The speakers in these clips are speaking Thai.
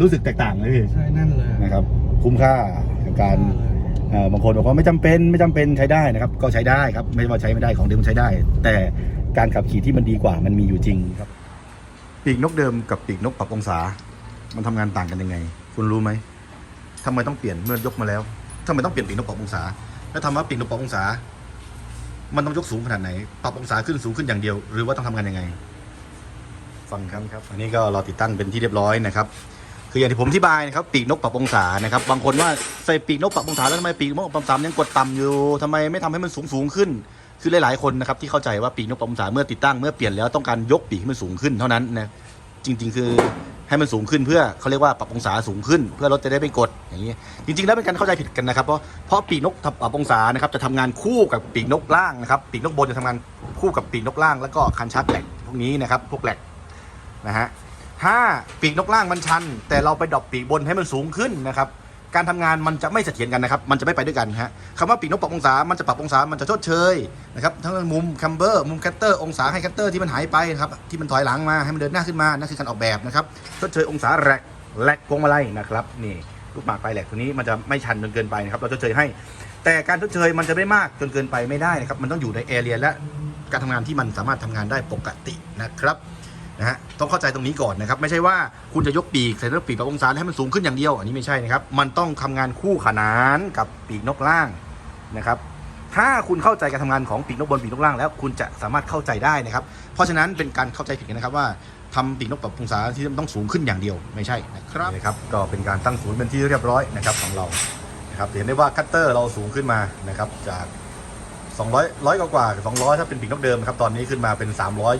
รู้สึกแตกต่างเลยพี่ใช่นั่นเลยนะครับ คุ้มค่ากับการเอ่อบางคนบอกว่าไม่จำเป็นไม่จำเป็นใช้ได้นะครับ ก็ใช้ได้ครับ ไม่ว่าใช้ไม่ได้ของเดิมใช้ได้ แต่การขับขี่ที่มันดีกว่ามันมีอยู่จริงครับ ปีกนกเดิมกับปีกนกปรับองศา มันทำงานต่างกันยังไง คุณรู้ไหมทำไมต้องเปลี่ยนเมื่อยกมาแล้วทำไมต้องเปลี่ยนปีกนกปรับองศา แล้วทำว่าปีกนกปรับองศา มันต้องยกสูงขนาดไหน ปรับองศาขึ้นสูงขึ้นอย่างเดียว หรือว่าต้องทำงานยังไง ฟังครับครับ อันนี้ก็เราติดตั้งเป็นที่เรียบร้อยนะครับ คืออย่างที่ผมอธิบายนะครับปีกนกปรับองศานะครับบางคนว่าใส่ปีกนกปรับองศาแล้วทำไมปีกนกปรับองศายังกดต่ำอยู่ทำไมไม่ทำให้มันสูงสูงขึ้น คือหลายๆคนนะครับที่เข้าใจว่าปีกนกปรับองศาเมื่อติดตั้งเมื่อเปลี่ยนแล้วต้องการยกปีกให้มันสูงขึ้นเท่านั้นนะจริง ๆ คือให้มันสูงขึ้นเพื่อเขาเรียกว่าปรับองศาสูงขึ้น เพื่อรถจะได้ไม่กดอย่างนี้จริง ๆ แล้วเป็นการเข้าใจผิดกันนะครับเพราะเพราะปีกนกปรับองศานะครับจะทำงานคู่กับปีกนกล่างนะครับปีกนกบนจะทำงานคู่กับปีกนกล่าง แล้วก็คันชักแหลกพวกนี้นะครับพวกแหลกนะฮะ ถ้าปีกนกล่างมันชัน แต่เราไปดรอปปีกบนให้มันสูงขึ้นนะครับการทำงานมันจะไม่เสถียรกันนะครับ มันจะไม่ไปด้วยกันฮะคำว่าปีกนกปรับองศา มันจะปรับองศา มันจะชดเชยนะครับ ทั้งมุมคัมเบอร์ มุมแคตเตอร์ องศาให้แคตเตอร์ที่มันหายไปนะครับ ที่มันถอยหลังมา ให้มันเดินหน้าขึ้นมา นั่นคือการออกแบบนะครับ ชดเชยองศาแรกแรกพวงมาลัยนะครับ นี่ลูกหมากปลายแหลกตัวนี้มันจะไม่ชันจนเกินไปนะครับ เราชดเชยให้ แต่การชดเชยมันจะไม่มากจนเกินไปไม่ได้นะครับ มันต้องอยู่ในแอเรียและการทำงานที่มันสามารถทำงานได้ปกตินะครับ นะฮะต้องเข้าใจตรงนี้ก่อนนะครับ ไม่ใช่ว่าคุณจะยกปีกใส่เรื่องปีกปรับองศาให้มันสูงขึ้นอย่างเดียว อันนี้ไม่ใช่นะครับ มันต้องทำงานคู่ขนานกับปีกนกล่างนะครับถ้าคุณเข้าใจการทำงานของปีกนกบนปีกนกล่างแล้วคุณจะสามารถเข้าใจได้นะครับ เพราะฉะนั้นเป็นการเข้าใจผิดกันนะครับว่าทำปีกนกปรับองศาที่มันต้องสูงขึ้นอย่างเดียวไม่ใช่นะครับนะครับ ก็เป็นการตั้งศูนย์เป็นที่เรียบร้อยนะครับของเรานะครับเห็นได้ว่าคัตเตอร์เราสูงขึ้นมานะครับจาก 200ร้อยกว่าๆ200 ถ้าเป็นปีกนกเดิมครับตอนนี้ขึ้นมาเป็น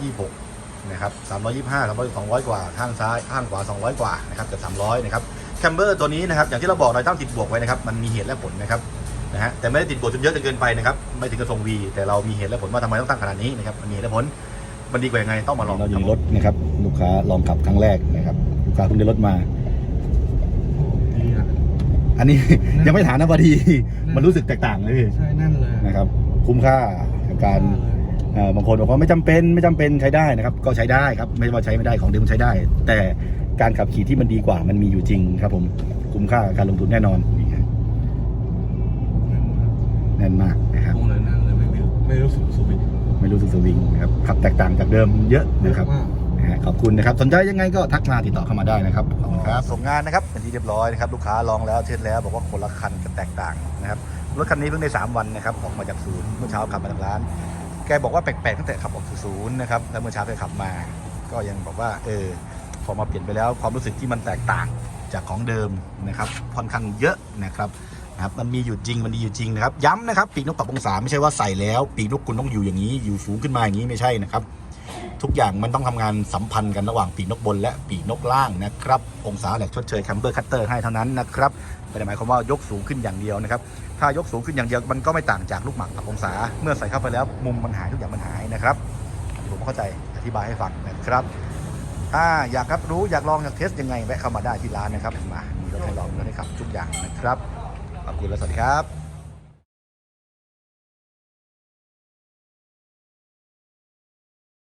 326 นะครับ325 300 200 กว่า ข้างซ้าย ข้างขวา 200 กว่านะครับเกือบ300 นะครับ แคมเบอร์ตัวนี้นะครับ อย่างที่เราบอกเราตั้งติดบวกไว้นะครับ มันมีเหตุและผลนะครับ นะฮะ แต่ไม่ได้ติดบวกจนเยอะจนเกินไปนะครับ ไม่ถึงกระทรง V แต่เรามีเหตุและผลว่าทำไมต้องตั้งขนาดนี้นะครับ มันมีเหตุและผล มันดีกว่ายังไง ต้องมาลองเราอยู่รถนะครับ ลูกค้าลองขับครั้งแรกนะครับลูกค้าเพิ่งได้รถมาดีอะอันนี้นั่นยังไม่ถามนะพอดีนั่นมันรู้สึกแตกต่างเลยพี่ใช่นั่นเลยนะครับ คุ้มค่ากับการเอ่อ บางคนบอกว่าไม่จำเป็นไม่จำเป็นใช้ได้นะครับ ก็ใช้ได้ครับ ไม่ว่าใช้ไม่ได้ของเดิมใช้ได้ แต่การขับขี่ที่มันดีกว่ามันมีอยู่จริงครับผมคุ้มค่ากับการลงทุนแน่นอนนี่ครับแน่นมากนะครับตรงเลยนั่นเลยไม่รู้ไม่รู้สึกสวิตช์ไม่รู้สึกสวิงนะครับขับแตกต่างจากเดิมเยอะนะครับมากนะฮะขอบคุณนะครับ สนใจยังไงก็ทักมาติดต่อเข้ามาได้นะครับขอบคุณครับส่งงานนะครับเป็นที่เรียบร้อยนะครับลูกค้าลองแล้วเช็ดแล้วบอกว่าคนละคันกันแตกต่างนะครับรถคันนี้เพิ่งได้ 3 วันนะครับออกมาจากศูนย์เมื่อเช้าขับมาทางร้าน แกบอกว่าแปลกๆตั้งแต่ขับออกสู่ศูนย์นะครับแล้วเมื่อเช้าเคยขับมา ก็ยังบอกว่าเออพอมาเปลี่ยนไปแล้วความรู้สึกที่มันแตกต่างจากของเดิมนะครับค่อนข้างเยอะนะครับนะครับมันมีอยู่จริงมันดีอยู่จริงนะครับย้ำนะครับปีกนกปรับองศาไม่ใช่ว่าใส่แล้วปีกนกคุณต้องอยู่อย่างนี้อยู่สูงขึ้นมาอย่างนี้ไม่ใช่นะครับ ทุกอย่างมันต้องทำงานสัมพันธ์กันระหว่างปีกนกบนและปีกนกล่างนะครับ องศาแหลกชดเชยแคมเบอร์คัตเตอร์ให้เท่านั้นนะครับไม่ได้หมายความว่ายกสูงขึ้นอย่างเดียวนะครับ ถ้ายกสูงขึ้นอย่างเดียวมันก็ไม่ต่างจากลูกหมากปรับองศา เมื่อใส่เข้าไปแล้วมุมมันหายทุกอย่างมันหายนะครับผมเข้าใจอธิบายให้ฟังนะครับถ้าอยากครับรู้อยากลองอยากเทสยังไงแวะเข้ามาได้ที่ร้านนะครับมามีรถให้ลองรถให้ขับทุกอย่างนะครับขอบคุณและสวัสดีครับ